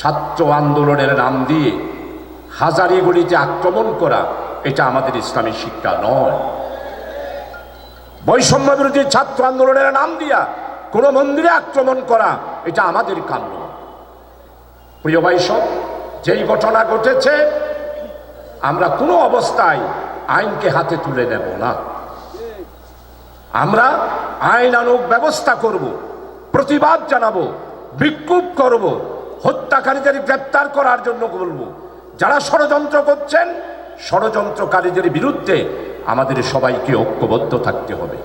ছাত্র আন্দোলনের নাম দিয়ে হাজারিগুলিতে আক্রমণ করা, এটা আমাদের ইসলামী শিক্ষা নয়। বৈষম্য বিরোধী ছাত্র আন্দোলনের নাম দিয়া কোনো মন্দিরে আক্রমণ করা, এটা আমাদের কাম্য। প্রিয় বৈষব যেই ঘটনা ঘটেছে, আমরা কোনো অবস্থায় আইনকে হাতে তুলে নেব না। আমরা আইনানুগ ব্যবস্থা করব, প্রতিবাদ জানাব, বিক্ষোভ করব হত্যাকারীদের গ্রেপ্তার করার জন্য বলব, যারা ষড়যন্ত্র করছেন ষড়যন্ত্রকারীদের বিরুদ্ধে আমাদের সবাইকে ঐক্যবদ্ধ থাকতে হবে।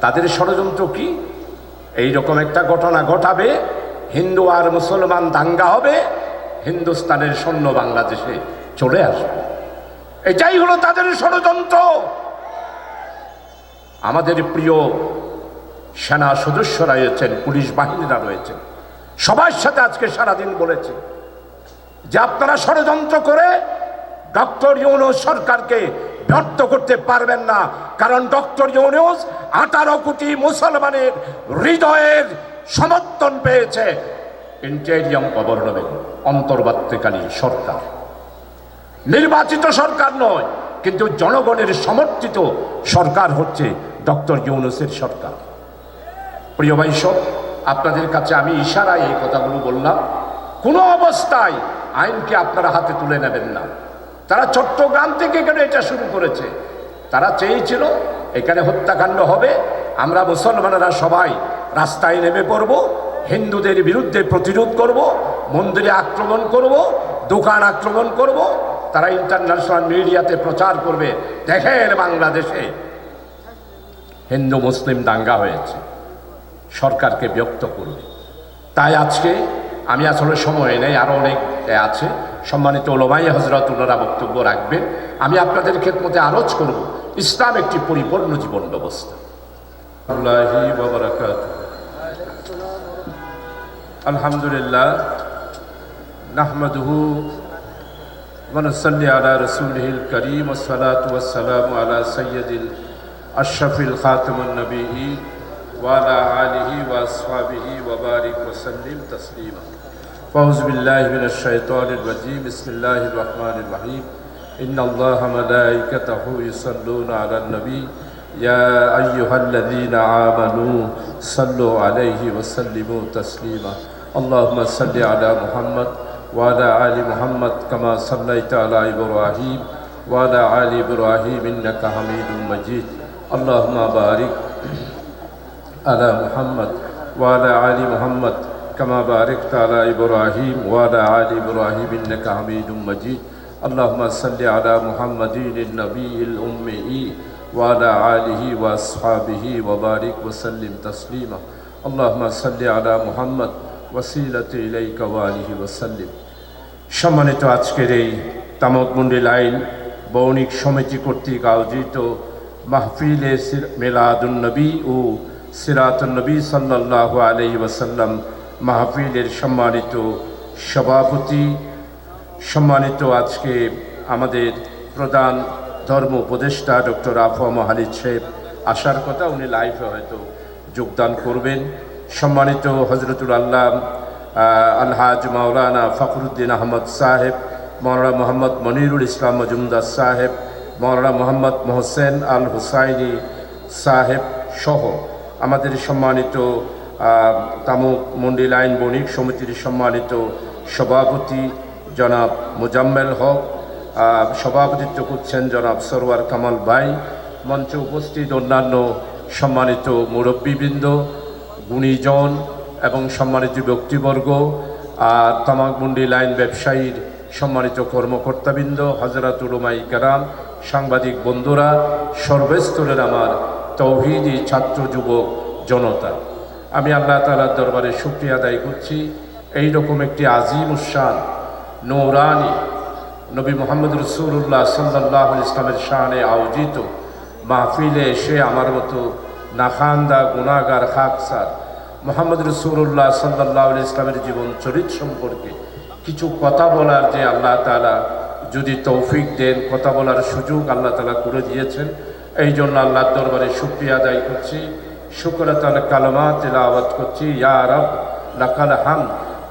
তাদের ষড়যন্ত্র কি? এই রকম একটা ঘটনা ঘটাবে, হিন্দু আর মুসলমান দাঙ্গা হবে, হিন্দুস্তানের সৈন্য বাংলাদেশে চলে আসবে। এটাই হলো তাদের ষড়যন্ত্র। আমাদের প্রিয় সেনা সদস্যরা রয়েছেন, পুলিশ বাহিনীরা রয়েছেন। সবার সাথে আজকে সারাদিন বলেছে যে আপনারা ষড়যন্ত্র করে ডক্টর ইউনুস সরকারকে ব্যর্থ করতে পারবেন না। কারণ ডক্টর ইউনুস আঠারো কোটি মুসলমানের হৃদয়ের সমর্থন পেয়েছে। ইন্টেরিয়াম গভর্নমেন্ট, অন্তর্বর্তীকালীন সরকার। নির্বাচিত সরকার নয়, কিন্তু জনগণের সমর্থিত সরকার হচ্ছে ডক্টর ইউনুসের সরকার। প্রিয় বৈষব আপনাদের কাছে আমি ইশারায় এই কথাগুলো বললাম। কোনো অবস্থায় আইনকে আপনারা হাতে তুলে নেবেন না। তারা চট্টগ্রাম থেকে কেন এটা শুরু করেছে? তারা চেয়েছিল, এখানে হত্যাকাণ্ড হবে, আমরা মুসলমানেরা সবাই রাস্তায় নেমে পড়ব, হিন্দুদের বিরুদ্ধে প্রতিরোধ করব, মন্দিরে আক্রমণ করব, দোকান আক্রমণ করব, তারা ইন্টারন্যাশনাল মিডিয়াতে প্রচার করবে, দেখেন বাংলাদেশে। হিন্দু, মুসলিম দাঙ্গা হয়েছে। সরকারকে ব্যক্ত করবে তাই আজকে আমি আসলে সময় নেই আরও অনেক এ আছে সম্মানিত ওলমাই হজরত ওনারা বক্তব্য রাখবেন আমি আপনাদের ক্ষেত্রে আরজ করব ইসলাম একটি পরিপূর্ণ জীবন ব্যবস্থা আল্লাহি বাবারাকাত আলহামদুলিল্লাহ নাহমাদুহু ونصلي على رسوله الكريم والصلاة والسلام على سيد الأشرف الخاتم النبيين وعلى آله وأصحابه وبارك وسلم تسليما. فأعوذ بالله من الشيطان الرجيم. بسم الله الرحمن الرحيم. إن الله ملائكته يصلون على النبي. يا أيها الذين آمنوا صلوا عليه وسلموا تسليما. اللهم صل على محمد وعلى آل محمد كما صليت على إبراهيم وعلى آل إبراهيم إنك حميد مجيد. اللهم بارك على محمد وعلى آل محمد كما باركت على إبراهيم وعلى آل إبراهيم إنك حميد مجيد اللهم صل على محمد النبي الأمي وعلى آله وأصحابه وبارك وسلم تسليما اللهم صل على محمد وسيلة إليك وآله وسلم সম্মানিত আজকের এই তামকমন্ডি লাইন বৌনিক সমিতি কর্তৃক আয়োজিত মাহফিলে মেলাদুন্নবী ও সিরাতুন্নবী সাল্লাহ আলহি ওয়াসাল্লাম মাহফিলের সম্মানিত সভাপতি, সম্মানিত আজকে আমাদের প্রধান ধর্ম উপদেষ্টা ডক্টর আফম হালিদ সাহেব, আসার কথা উনি লাইভে হয়তো যোগদান করবেন। সম্মানিত হজরতুল আল্লাহ আলহাজ মাওলানা ফখরুদ্দিন আহমদ সাহেব মৌলানা মোহাম্মদ মনিরুল ইসলাম মজুমদার সাহেব মৌলানা মোহাম্মদ মোহসেন আল হুসাইনি সাহেব সহ আমাদের সম্মানিত তামুক মন্ডি আইন বণিক সমিতির সম্মানিত সভাপতি জনাব মোজাম্মেল হক সভাপতিত্ব করছেন জনাব সরোয়ার কামাল ভাই, মঞ্চে উপস্থিত অন্যান্য সম্মানিত মুরব্বীবৃন্দ, গুণীজন এবং সম্মানিত ব্যক্তিবর্গ আর তামাকমন্ডি লাইন ব্যবসায়ীর সম্মানিত কর্মকর্তাবৃন্দ হজরত কারাম, সাংবাদিক বন্ধুরা, সর্বস্তরের আমার তৌহিদি ছাত্র যুবক জনতা। আমি আল্লাহ তালার দরবারে শুক্রিয়া আদায় করছি। এই রকম একটি আজিম উসান নৌরানি নবী মোহাম্মদ রসুল্লাহ সাল্লাহ ইসলামের শাহানে আয়োজিত মাহফিলে এসে আমার মতো নাখান্দা গুণাগার খাকসার মোহাম্মদ রসুল্লাহ সাল্লাহ ইসলামের জীবন চরিত সম্পর্কে কিছু কথা বলার যে আল্লাহ তালা যদি তৌফিক দেন, কথা বলার সুযোগ আল্লাহ তালা করে দিয়েছেন। এই জন্য আল্লাহর দরবারে শুক্রিয়া আদায় করছি। শুক্র তালা কালমা তেলাওয়াত করছি। ইয়া রব, লাকাল হাম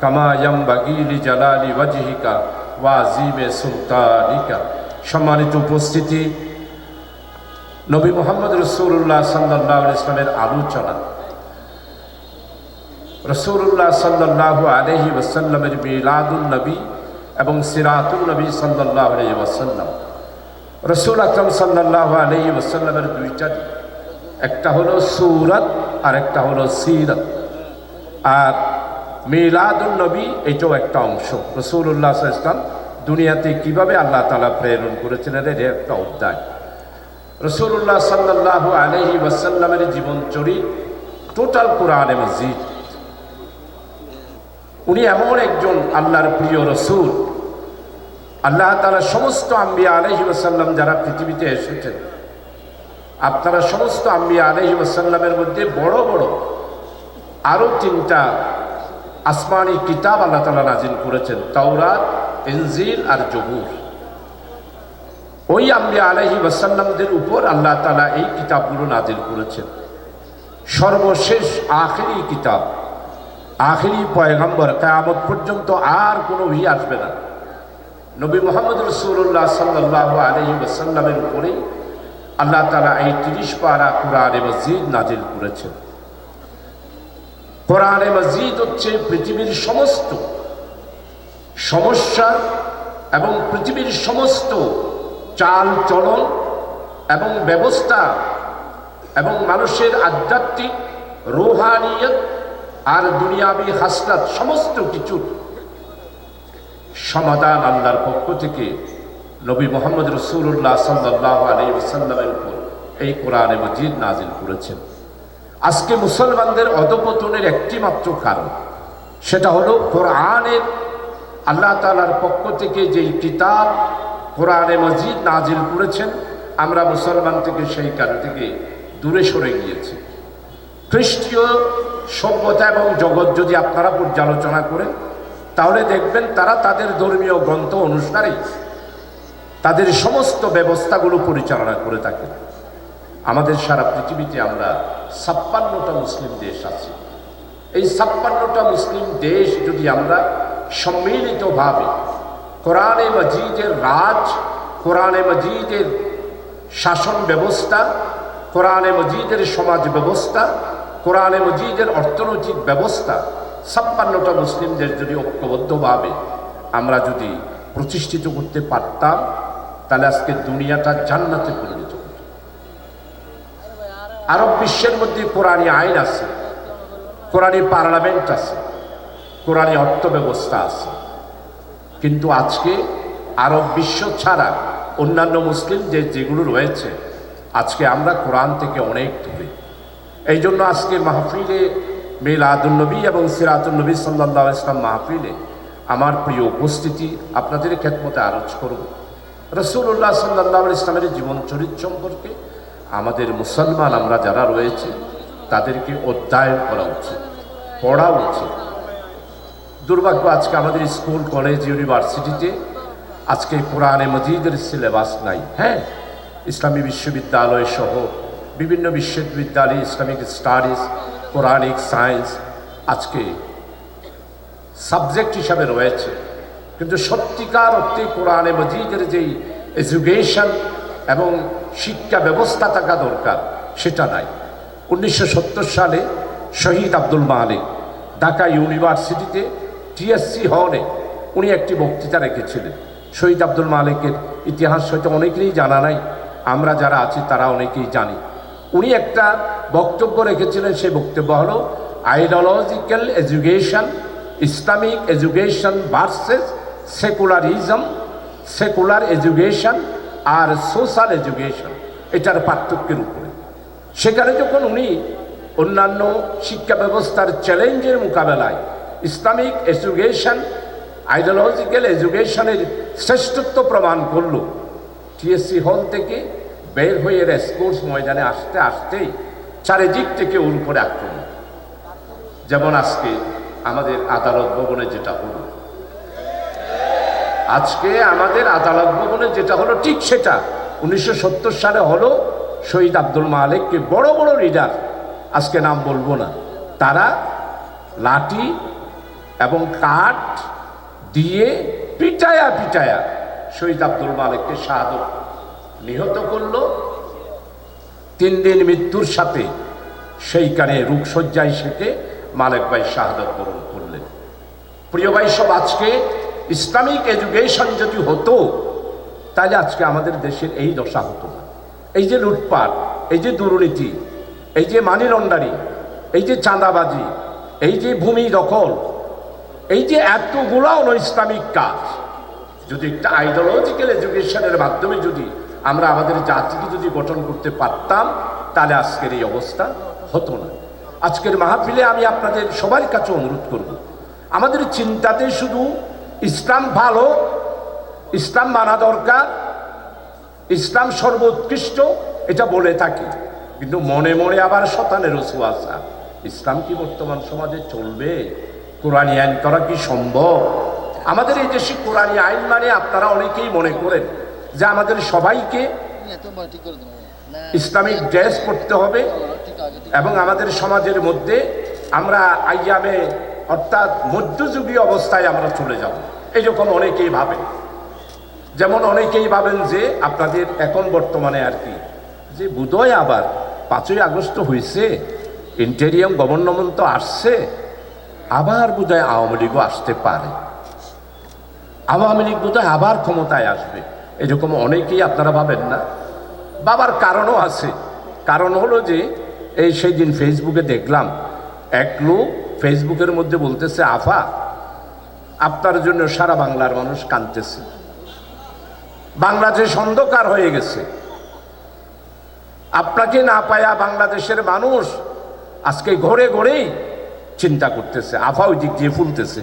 কামা ইয়ামবাগিলি জালালি ওয়াজহিকা ওয়াজিমে সুলতানিকা। সম্মানিত উপস্থিতি, নবী মোহাম্মদ রসুল্লাহ সাল্লাহ ইসলামের আলোচনা। রসুল্লাহ সাল্লাহ আলহি ওসাল্লামের মিলাদুল নবী এবং সিরাতুল নবী সাল্লাহ আলহি ওসাল্লাম রসুল আকরম সাল্লাহ আলহি ওসাল্লামের দুইটা দিক। একটা হলো সুরত আর একটা হলো সিরত আর মিলাদুল নবী এটাও একটা অংশ। রসুল্লাহ ইসলাম দুনিয়াতে কীভাবে আল্লাহ তালা প্রেরণ করেছিলেন এর একটা অধ্যায়। রসুল্লাহ সাল্লাহ আলহি ওয়াসাল্লামের জীবন চরিত টোটাল কোরআনে মসজিদ উনি এমন একজন আল্লাহর প্রিয় রসুল। আল্লাহ তালা সমস্ত আম্বিয়া আলহি ওসাল্লাম যারা পৃথিবীতে এসেছেন, আপনারা সমস্ত আম্বিয়া আলহি ওসাল্লামের মধ্যে বড় বড় আরও তিনটা আসমানি কিতাব আল্লাহ তালা নাজিল করেছেন, তাওরাত এনজিল আর জবুর। ওই আম্বিয়া আলহি ওয়াসাল্লামদের উপর আল্লাহ তালা এই কিতাবগুলো নাজিল করেছেন। সর্বশেষ আখেরি কিতাব, আখেরি পয়গম্বর, কেয়ামত পর্যন্ত আর কোনো ভি আসবে না। নবী মোহাম্মদ রসুল্লাহ সাল্লাহ আলহি ওয়াসাল্লামের উপরেই আল্লাহ তালা এই তিরিশ পারা কোরআনে মসজিদ নাজিল করেছেন। কোরআনে মসজিদ হচ্ছে পৃথিবীর সমস্ত সমস্যা এবং পৃথিবীর সমস্ত চাল চলন এবং ব্যবস্থা এবং মানুষের আধ্যাত্মিক, রোহানিয়ত আর দুনিয়াবি হাসনাত, সমস্ত কিছুর সমাধান আল্লাহর পক্ষ থেকে নবী মোহাম্মদ রসুল্লাহ সাল্লাহ আলী সাল্লামের উপর এই কোরআনে মজিদ নাজিল করেছেন। আজকে মুসলমানদের অধপতনের একটি মাত্র কারণ, সেটা হলো কোরআনের আল্লাহ তালার পক্ষ থেকে যেই কিতাব কোরআনে মজিদ নাজিল করেছেন, আমরা মুসলমান থেকে সেই কারণ থেকে দূরে সরে গিয়েছি। খ্রিস্টীয় সভ্যতা এবং জগৎ যদি আপনারা পর্যালোচনা করেন তাহলে দেখবেন তারা তাদের ধর্মীয় গ্রন্থ অনুসারে। তাদের সমস্ত ব্যবস্থাগুলো পরিচালনা করে থাকে। আমাদের সারা পৃথিবীতে আমরা ছাপ্পান্নটা মুসলিম দেশ আছি। এই ছাপ্পান্নটা মুসলিম দেশ যদি আমরা সম্মিলিতভাবে কোরআনে মজিদের রাজ, কোরআনে মজিদের শাসন ব্যবস্থা, কোরআনে মজিদের সমাজ ব্যবস্থা, কোরআনে মজিদের অর্থনৈতিক ব্যবস্থা ছাপ্পান্নটা মুসলিম দেশ যদি ঐক্যবদ্ধভাবে আমরা যদি প্রতিষ্ঠিত করতে পারতাম, তাহলে আজকে দুনিয়াটা জান্নাতে পরিণত হতো। আরব বিশ্বের মধ্যে কোরআনী আইন আছে কোরআনী পার্লামেন্ট আছে কোরআনী অর্থ ব্যবস্থা আছে। কিন্তু আজকে আরব বিশ্ব ছাড়া অন্যান্য মুসলিম যে যেগুলো রয়েছে, আজকে আমরা কোরআন থেকে অনেক দূরে। এই জন্য আজকে মাহফিলে মিলাদুলনবী এবং সিরাতুলনবী সাল্লাহ ইসলাম মাহফিলে আমার প্রিয় উপস্থিতি আপনাদের খেদমতে আরজ করব। রসুল্লাহ সাল্লাহ ইসলামের জীবন চরিত সম্পর্কে আমাদের মুসলমান আমরা যারা রয়েছে, তাদেরকে অধ্যয়ন করা উচিত, পড়া উচিত। দুর্ভাগ্য, আজকে আমাদের স্কুল, কলেজ, ইউনিভার্সিটিতে আজকে কোরআনে মজিদের সিলেবাস নাই। হ্যাঁ ইসলামী বিশ্ববিদ্যালয় সহ বিভিন্ন বিশ্ববিদ্যালয় ইসলামিক স্টাডিজ কোরআনিক সায়েন্স আজকে সাবজেক্ট হিসাবে রয়েছে। কিন্তু সত্যিকার অর্থে কোরআনে মজিদের যেই এজুকেশন এবং শিক্ষা ব্যবস্থা থাকা দরকার, সেটা নাই। উনিশশো সত্তর সালে শহীদ আব্দুল মালিক ঢাকা ইউনিভার্সিটিতে টিএসসি হলে উনি একটি বক্তৃতা রেখেছিলেন। শহীদ আব্দুল মালিকের ইতিহাস হয়তো অনেকেরই জানা নাই, আমরা যারা আছি তারা অনেকেই জানি। উনি একটা বক্তব্য রেখেছিলেন, সেই বক্তব্য হলো ideological education Islamic education versus secularism secular education আর সোশ্যাল এডুকেশন এটার পার্থক্যের উপরে। সেখানে যখন উনি অন্যান্য শিক্ষা ব্যবস্থার চ্যালেঞ্জের মোকাবেলায় ইসলামিক এডুকেশন, আইডিওলজিক্যাল এডুকেশনের শ্রেষ্ঠত্ব প্রমাণ করল, টিএসসি হল থেকে বের হয়ে রেসকোর্স ময়দানে আসতে আসতেই চারিদিক থেকে ওর উপরে আক্রমণ। যেমন আজকে আমাদের আদালত ভবনে যেটা হলো। আজকে আমাদের আদালত ভবনে যেটা হলো ঠিক সেটা। উনিশশো সত্তর সালে হলো শহীদ আব্দুল মালিককে বড় বড় লিডার আজকে নাম বলব না, তারা লাঠি এবং কাঠ দিয়ে পিটায়া পিটায়া শহীদ আব্দুল মালিককে শাহাদত নিহত করল। তিন দিন মৃত্যুর সাথে সেইখানে রূপসজ্জায় সেকে মালিক ভাই শাহাদত বরণ করলেন। প্রিয় ভাই, সব আজকে ইসলামিক এডুকেশন যদি হতো, তাহলে আজকে আমাদের দেশের এই দশা হতো না। এই যে লুটপাট, এই যে দুর্নীতি, এই যে মানি লন্ডারি এই যে চাঁদাবাজি, এই যে ভূমি দখল, এই যে এতগুলো ইসলামিক কাজ। যদি একটা আইডিওলজিক্যাল এডুকেশনের মাধ্যমে যদি আমরা আমাদের জাতিকে যদি গঠন করতে পারতাম, তাহলে আজকের এই অবস্থা হতো না। আজকের মাহফিলে আমি আপনাদের সবার কাছে অনুরোধ করব, আমাদের চিন্তাতে শুধু ইসলাম ভালো, ইসলাম মানা দরকার, ইসলাম সর্বোৎকৃষ্ট, এটা বলে থাকি। কিন্তু মনে মনে আবার শতানের আসা, ইসলাম কি বর্তমান সমাজে চলবে? কোরআনী আইন করা কি সম্ভব? আমাদের এই দেশে কোরআনী আইন মানে আপনারা অনেকেই মনে করেন যে আমাদের সবাইকে ইসলামিক ড্রেস পড়তে হবে এবং আমাদের সমাজের মধ্যে আমরা আইয়ামে, অর্থাৎ মধ্যযুগীয় অবস্থায় আমরা চলে যাব। এইরকম অনেকেই ভাবেন যেমন অনেকেই ভাবেন যে আপনাদের এখন বর্তমানে আর কি, যে বোধহয় আবার পাঁচই আগস্ট হয়েছে ইন্টেরিয়াম গভর্নমেন্ট তো আসছে, আবার বোধহয় আওয়ামী লীগও আসতে পারে। আওয়ামী লীগ বোধহয় আবার ক্ষমতায় আসবে। এরকম অনেকেই আপনারা ভাবেন না। বাবার কারণও আছে। কারণ হলো যে, এই সেই দিন ফেসবুকে দেখলাম, এক লোক ফেসবুকের মধ্যে বলতেছে, আফা, আপনার জন্য সারা বাংলার মানুষ কাঁদতেছে। বাংলাদেশ অন্ধকার হয়ে গেছে। আপনাকে না পায়া বাংলাদেশের মানুষ আজকে ঘরে ঘরেই চিন্তা করতেছে। আফা ওই দিক দিয়ে ফুলতেছে।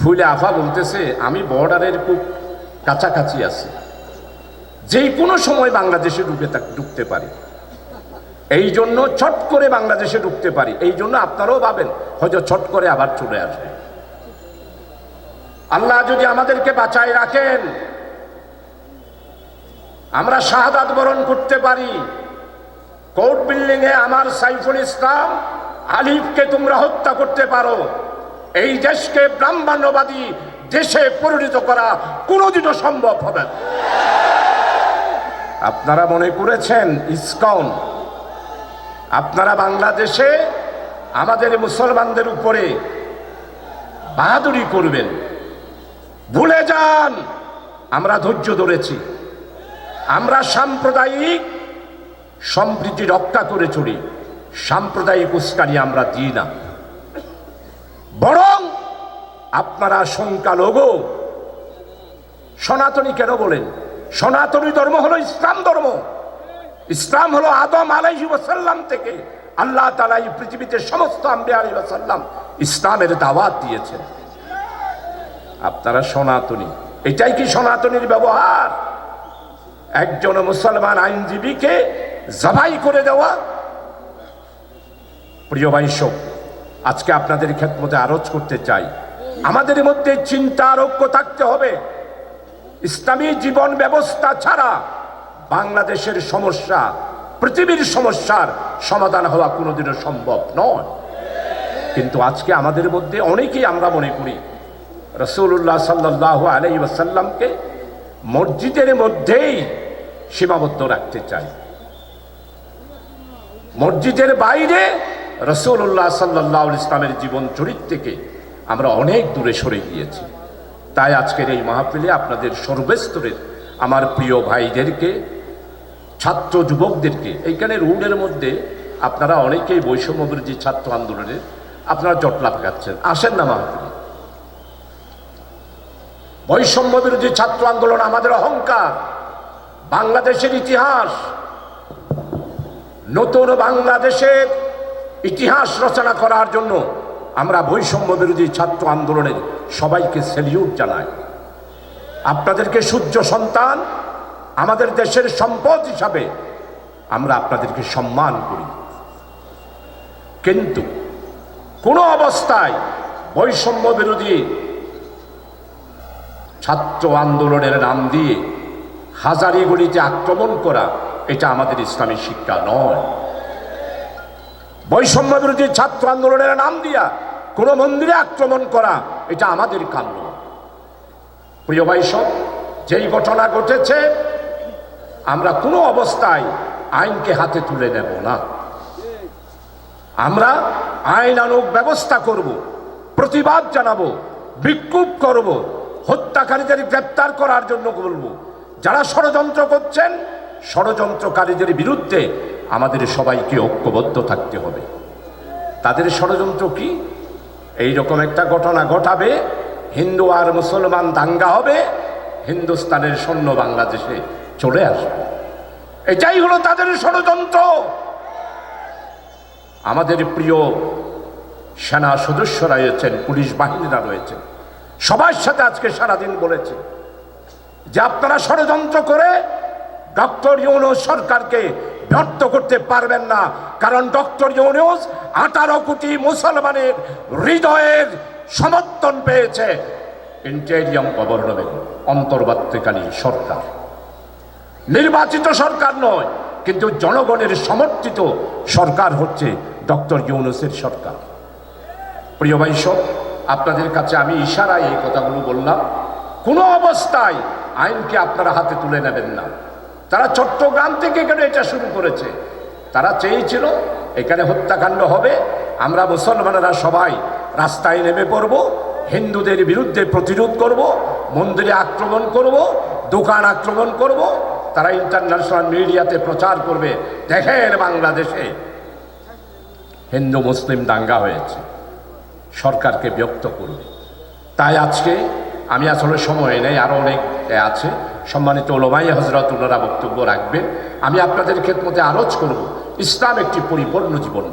ফুলে আফা বলতেছে, আমি বর্ডারের খুব কাছাকাছি আছে। যেই কোনো সময় বাংলাদেশে ঢুকে ঢুকতে পারি। এই জন্য ছট করে বাংলাদেশে ঢুকতে পারি। এই জন্য আপনারাও ভাবেন, হয়তো ছট করে আবার চলে আসবে। আল্লাহ যদি আমাদেরকে বাঁচায় রাখেন, আমরা শাহাদাত বরণ করতে পারি। কোর্ট বিল্ডিং এ আমার সাইফুল ইসলাম আলিফকে তোমরা হত্যা করতে পারো। এই দেশকে ব্রাহ্মণ্যবাদী দেশে পরিণত করা কোনোদিনও সম্ভব হবে না। আপনারা মনে করেছেন ইসকন? আপনারা বাংলাদেশে আমাদের মুসলমানদের উপরে বাহাদুরি করবেন। ভুলে যান! আমরা ধৈর্য ধরেছি। আমরা সাম্প্রদায়িক সম্প্রীতি রক্ষা করে চলি। সাম্প্রদায়িক উস্কানি আমরা দিই না। বরং আপনারা সংখ্যালঘু সনাতনী কেন বলেন? সনাতনী ধর্ম হলো ইসলাম ধর্ম। ইসলাম হলো আদম আলাইহি ওয়াসাল্লাম থেকে আল্লাহ তালা এই পৃথিবীতে সমস্ত আম্বিয়া আলী ওয়াসাল্লাম ইসলামের দাওয়াত দিয়েছেন। আপনারা সনাতনী। এটাই কি সনাতনীর ব্যবহার? একজন মুসলমান আইনজীবীকে জবাই করে দেওয়া? প্রিয় বাইশক আজকে আপনাদের ক্ষেত্রে আরজ করতে চাই। আমাদের মধ্যে চিন্তার ঐক্য থাকতে হবে। ইসলামী জীবন ব্যবস্থা ছাড়া বাংলাদেশের সমস্যা, পৃথিবীর সমস্যার সমাধান হওয়া কোনোদিনও সম্ভব নয়। কিন্তু আজকে আমাদের মধ্যে অনেকেই আমরা মনে করি রসুল্লাহ সাল্লাহ আলাই ওয়াসাল্লামকে মসজিদের মধ্যেই সীমাবদ্ধ রাখতে চাই। মসজিদের বাইরে রসুল্লাহ সাল্লাহ ইসলামের জীবন চরিত্র থেকে আমরা অনেক দূরে সরে গিয়েছি। তাই আজকের এই মাহফিলে আপনাদের সর্বস্তরের আমার প্রিয় ভাইদেরকে, ছাত্র যুবকদেরকে, এইখানে রুডের মধ্যে আপনারা অনেকেই বৈষম্য বিরোধী ছাত্র আন্দোলনের আপনারা জটলা পাকাচ্ছেন। আসেন না মাহফিলে। বৈষম্য বিরোধী ছাত্র আন্দোলন আমাদের অহংকার, বাংলাদেশের ইতিহাস, নতুন বাংলাদেশের ইতিহাস রচনা করার জন্য আমরা বৈষম্য বিরোধী ছাত্র আন্দোলনের সবাইকে সেলিউট জানাই। আপনাদেরকে সূর্য সন্তান আমাদের দেশের সম্পদ হিসাবে আমরা আপনাদেরকে সম্মান করি। কিন্তু কোনো অবস্থায় বৈষম্য বিরোধী ছাত্র আন্দোলনের নাম দিয়ে হাজারিগুলিতে আক্রমণ করা, এটা আমাদের ইসলামী শিক্ষা নয়। বৈষম্য বিরোধী ছাত্র আন্দোলনের নাম দিয়া কোনো মন্দিরে আক্রমণ করা, এটা আমাদের কাম্য। প্রিয় সব, যেই ঘটনা ঘটেছে, আমরা কোনো অবস্থায় আইনকে হাতে তুলে নেব না। আমরা আইনানুগ ব্যবস্থা করব, প্রতিবাদ জানাব, বিক্ষোভ করব, হত্যাকারীদের গ্রেপ্তার করার জন্য বলব। যারা ষড়যন্ত্র করছেন, ষড়যন্ত্রকারীদের বিরুদ্ধে আমাদের সবাইকে ঐক্যবদ্ধ থাকতে হবে। তাদের ষড়যন্ত্র কি? এই রকম একটা ঘটনা ঘটাবে, হিন্দু আর মুসলমান দাঙ্গা হবে, হিন্দুস্তানের সৈন্য বাংলাদেশে চলে আসবে। এটাই হলো তাদের ষড়যন্ত্র। আমাদের প্রিয় সেনা সদস্যরা রয়েছেন, পুলিশ বাহিনীরা রয়েছেন। সবার সাথে আজকে সারাদিন বলেছে যে আপনারা ষড়যন্ত্র করে ডক্টর ইউনুস সরকারকে ব্যর্থ করতে পারবেন না। কারণ ডক্টর ইউনুস আঠারো কোটি মুসলমানের হৃদয়ের সমর্থন পেয়েছে। ইন্টেরিয়াম গভর্নমেন্ট, অন্তর্বর্তীকালীন সরকার। নির্বাচিত সরকার নয়, কিন্তু জনগণের সমর্থিত সরকার হচ্ছে ডক্টর ইউনুসের সরকার। প্রিয় ভাই সব, আপনাদের কাছে আমি ইশারায় এই কথাগুলো বললাম। কোনো অবস্থায় আইনকে আপনারা হাতে তুলে নেবেন না। তারা চট্টগ্রাম থেকে কেন এটা শুরু করেছে? তারা চেয়েছিল, এখানে হত্যাকাণ্ড হবে, আমরা মুসলমানেরা সবাই রাস্তায় নেমে পড়ব, হিন্দুদের বিরুদ্ধে প্রতিরোধ করব, মন্দিরে আক্রমণ করব, দোকান আক্রমণ করব, তারা ইন্টারন্যাশনাল মিডিয়াতে প্রচার করবে। দেখেন বাংলাদেশে হিন্দু, মুসলিম দাঙ্গা হয়েছে, সরকারকে ব্যক্ত করবে। তাই আজকে আমি আসলে সময় নেই আরও অনেক আছে। সম্মানিত ওলোমাই হজরত বক্তব্য রাখবেন আমি আপনাদের ক্ষেত্রে আরজ করব ইসলাম একটি পরিপূর্ণ জীবন